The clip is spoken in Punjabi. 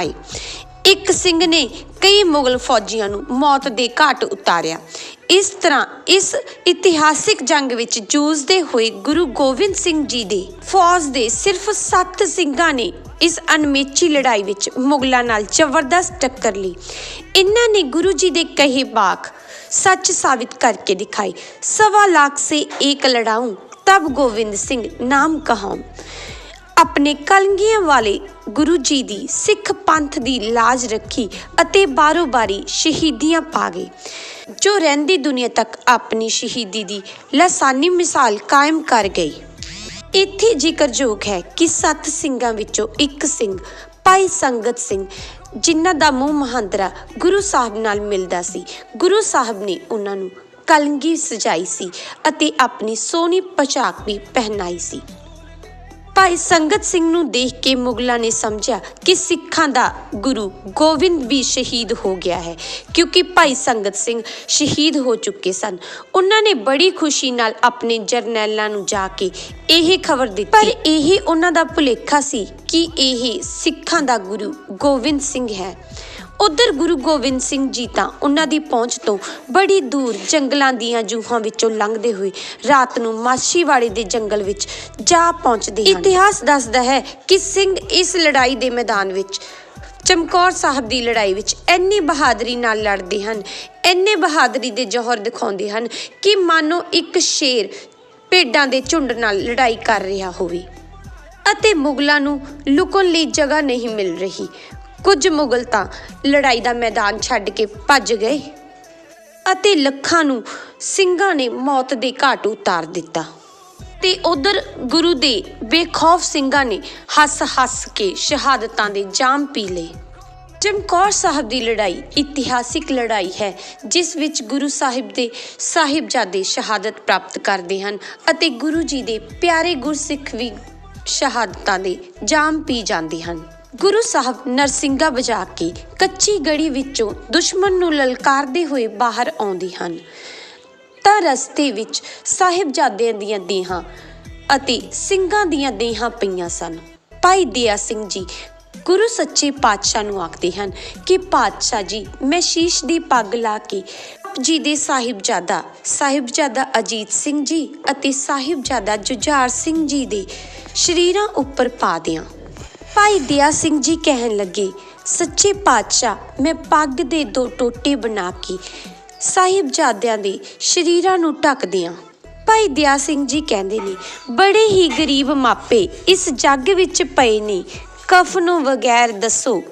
ਆਈ। ਇੱਕ ਸਿੰਘ ਨੇ ਕਈ ਮੁਗਲ ਫੌਜੀਆਂ ਨੂੰ ਮੌਤ ਦੇ ਘਾਟ ਉਤਾਰਿਆ। ਇਸ ਤਰ੍ਹਾਂ ਇਸ ਇਤਿਹਾਸਿਕ ਜੰਗ ਵਿੱਚ ਜੂਝਦੇ ਹੋਏ ਗੁਰੂ ਗੋਬਿੰਦ ਸਿੰਘ ਜੀ ਦੇ ਫੌਜ ਦੇ ਸਿਰਫ 7 ਸਿੰਘਾਂ ਨੇ ਇਸ ਅਨਮੇਚੀ ਲੜਾਈ ਵਿੱਚ ਮੁਗਲਾਂ ਨਾਲ ਜ਼ਬਰਦਸਤ ਟੱਕਰ ਲਈ। ਇਹਨਾਂ ਨੇ ਗੁਰੂ ਜੀ ਦੇ ਕਹੇ ਬਾਕ ਸੱਚ ਸਾਬਿਤ ਕਰਕੇ ਦਿਖਾਈ ਸਵਾ ਲੱਖ ਸੇ ਇੱਕ ਲੜਾਉਂ ਤਬ ਗੋਬਿੰਦ ਸਿੰਘ ਨਾਮ ਕਹਾਉਂ ਆਪਣੇ ਕਲਗੀਆਂ ਵਾਲੇ ਗੁਰੂ ਜੀ ਦੀ ਸਿੱਖ ਪੰਥ ਦੀ ਲਾਜ ਰੱਖੀ ਅਤੇ ਬਾਰੋ-ਬਾਰੀ ਸ਼ਹੀਦੀਆਂ ਪਾ ਗਏ। ਜੋ ਰਹਿੰਦੀ ਦੁਨੀਆ ਤੱਕ ਆਪਣੀ ਸ਼ਹੀਦੀ ਦੀ ਲਸਾਨੀ ਮਿਸਾਲ ਕਾਇਮ ਕਰ ਗਈ। ਇੱਥੇ ਜ਼ਿਕਰਯੋਗ ਹੈ ਕਿ ਸੱਤ ਸਿੰਘਾਂ ਵਿੱਚੋਂ ਇੱਕ ਸਿੰਘ ਭਾਈ ਸੰਗਤ ਸਿੰਘ, ਜਿਨ੍ਹਾਂ ਦਾ ਮੂੰਹ ਮਹਾਂਦਰਾ ਗੁਰੂ ਸਾਹਿਬ ਨਾਲ ਮਿਲਦਾ ਸੀ। ਗੁਰੂ ਸਾਹਿਬ ਨੇ ਉਹਨਾਂ ਨੂੰ ਕਲਗੀ ਸਜਾਈ ਸੀ ਅਤੇ ਆਪਣੀ ਸੋਹਣੀ ਪੋਸ਼ਾਕ ਵੀ ਪਹਿਨਾਈ ਸੀ। ਭਾਈ ਸੰਗਤ ਸਿੰਘ ਨੂੰ ਦੇਖ ਕੇ ਮੁਗਲਾਂ ਨੇ ਸਮਝਿਆ ਕਿ ਸਿੱਖਾਂ ਦਾ ਗੁਰੂ ਗੋਬਿੰਦ ਵੀ ਸ਼ਹੀਦ ਹੋ ਗਿਆ ਹੈ, ਕਿਉਂਕਿ ਭਾਈ ਸੰਗਤ ਸਿੰਘ ਸ਼ਹੀਦ ਹੋ ਚੁੱਕੇ ਸਨ। ਉਹਨਾਂ ਨੇ ਬੜੀ ਖੁਸ਼ੀ ਨਾਲ ਆਪਣੇ ਜਰਨੈਲਾਂ ਨੂੰ ਜਾ ਕੇ ਇਹ ਖਬਰ ਦਿੱਤੀ। ਪਰ ਇਹ ਉਹਨਾਂ ਦਾ ਭੁਲੇਖਾ ਸੀ ਕਿ ਇਹ ਸਿੱਖਾਂ ਦਾ ਗੁਰੂ ਗੋਬਿੰਦ ਸਿੰਘ ਹੈ। ਉਧਰ ਗੁਰੂ ਗੋਬਿੰਦ ਸਿੰਘ ਜੀ ਤਾਂ ਉਹਨਾਂ ਦੀ ਪਹੁੰਚ ਤੋਂ ਬੜੀ ਦੂਰ ਜੰਗਲਾਂ ਦੀਆਂ ਜੂਹਾਂ ਵਿੱਚੋਂ ਲੰਘਦੇ ਹੋਏ ਰਾਤ ਨੂੰ ਮਾਛੀਵਾੜੇ ਦੇ ਜੰਗਲ ਵਿੱਚ ਜਾ ਪਹੁੰਚਦੇ ਹਨ। ਇਤਿਹਾਸ ਦੱਸਦਾ ਹੈ ਕਿ ਸਿੰਘ ਇਸ ਲੜਾਈ ਦੇ ਮੈਦਾਨ ਵਿੱਚ, ਚਮਕੌਰ ਸਾਹਿਬ ਦੀ ਲੜਾਈ ਵਿੱਚ ਇੰਨੀ ਬਹਾਦਰੀ ਨਾਲ ਲੜਦੇ ਹਨ, ਇੰਨੇ ਬਹਾਦਰੀ ਦੇ ਜੋਹਰ ਦਿਖਾਉਂਦੇ ਹਨ ਕਿ ਮਾਨੋ ਇੱਕ ਸ਼ੇਰ ਭੇਡਾਂ ਦੇ ਝੁੰਡ ਨਾਲ ਲੜਾਈ ਕਰ ਰਿਹਾ ਹੋਵੇ। ਅਤੇ ਮੁਗਲਾਂ ਨੂੰ ਲੁਕਣ ਲਈ ਜਗ੍ਹਾ ਨਹੀਂ ਮਿਲ ਰਹੀ। ਕੁਝ ਮੁਗਲ ਤਾਂ ਲੜਾਈ ਦਾ ਮੈਦਾਨ ਛੱਡ ਕੇ ਭੱਜ ਗਏ ਅਤੇ ਲੱਖਾਂ ਨੂੰ ਸਿੰਘਾਂ ਨੇ ਮੌਤ ਦੇ ਘਾਟ ਉਤਾਰ ਦਿੱਤਾ। ਤੇ ਉਧਰ ਗੁਰੂ ਦੇ ਬੇਖੌਫ ਸਿੰਘਾਂ ਨੇ ਹੱਸ-ਹੱਸ ਕੇ ਸ਼ਹਾਦਤਾਂ ਦੇ ਜਾਮ ਪੀ ਲਏ। ਚਮਕੌਰ ਸਾਹਿਬ ਦੀ ਲੜਾਈ ਇਤਿਹਾਸਿਕ ਲੜਾਈ ਹੈ, ਜਿਸ ਵਿੱਚ ਗੁਰੂ ਸਾਹਿਬ ਦੇ ਸਾਹਿਬਜ਼ਾਦੇ ਸ਼ਹਾਦਤ ਪ੍ਰਾਪਤ ਕਰਦੇ ਹਨ ਅਤੇ ਗੁਰੂ ਜੀ ਦੇ ਪਿਆਰੇ ਗੁਰਸਿੱਖ ਵੀ ਸ਼ਹਾਦਤਾਂ ਦੇ ਜਾਮ ਪੀ ਜਾਂਦੇ ਹਨ। ਗੁਰੂ ਸਾਹਿਬ ਨਰਸਿੰਗਾ ਵਜਾ ਕੇ ਕੱਚੀ ਗੜੀ ਵਿੱਚੋਂ ਦੁਸ਼ਮਣ ਨੂੰ ਲਲਕਾਰਦੇ ਹੋਏ ਬਾਹਰ ਆਉਂਦੇ ਹਨ। ਤਾਂ ਰਸਤੇ ਵਿੱਚ ਸਾਹਿਬਜ਼ਾਦਿਆਂ ਦੀਆਂ ਦੇਹਾਂ ਅਤੇ ਸਿੰਘਾਂ ਦੀਆਂ ਦੇਹਾਂ ਪਈਆਂ ਸਨ। ਭਾਈ ਦਿਆ ਸਿੰਘ ਜੀ ਗੁਰੂ ਸੱਚੇ ਪਾਤਸ਼ਾਹ ਨੂੰ ਆਖਦੇ ਹਨ ਕਿ, ਪਾਤਸ਼ਾਹ ਜੀ, ਮੈਂ ਸ਼ੀਸ਼ ਦੀ ਪੱਗ ਲਾ ਕੇ ਜੀ ਦੇ ਸਾਹਿਬਜ਼ਾਦਾ ਸਾਹਿਬਜ਼ਾਦਾ ਅਜੀਤ ਸਿੰਘ ਜੀ ਅਤੇ ਸਾਹਿਬਜ਼ਾਦਾ ਜੁਝਾਰ ਸਿੰਘ ਜੀ ਦੇ ਸ਼ਰੀਰਾਂ ਉੱਪਰ ਪਾ ਦਿਆਂ। ਭਾਈ ਦਇਆ ਸਿੰਘ ਜੀ ਕਹਿਣ ਲੱਗੇ, ਸੱਚੇ ਪਾਤਸ਼ਾਹ, ਮੈਂ ਪੱਗ ਦੇ ਦੋ ਟੋਟੇ ਬਣਾ ਕੇ ਸਾਹਿਬਜ਼ਾਦਿਆਂ ਦੇ ਸ਼ਰੀਰਾਂ ਨੂੰ ਢੱਕਦਿਆਂ ਭਾਈ ਦਿਆ ਸਿੰਘ ਜੀ ਕਹਿੰਦੇ ਨੇ, ਬੜੇ ਹੀ ਗਰੀਬ ਮਾਪੇ ਇਸ ਜੱਗ ਵਿੱਚ ਪਏ ਨੇ। ਕਫਨੋਂ ਬਗੈਰ ਦੱਸੋ।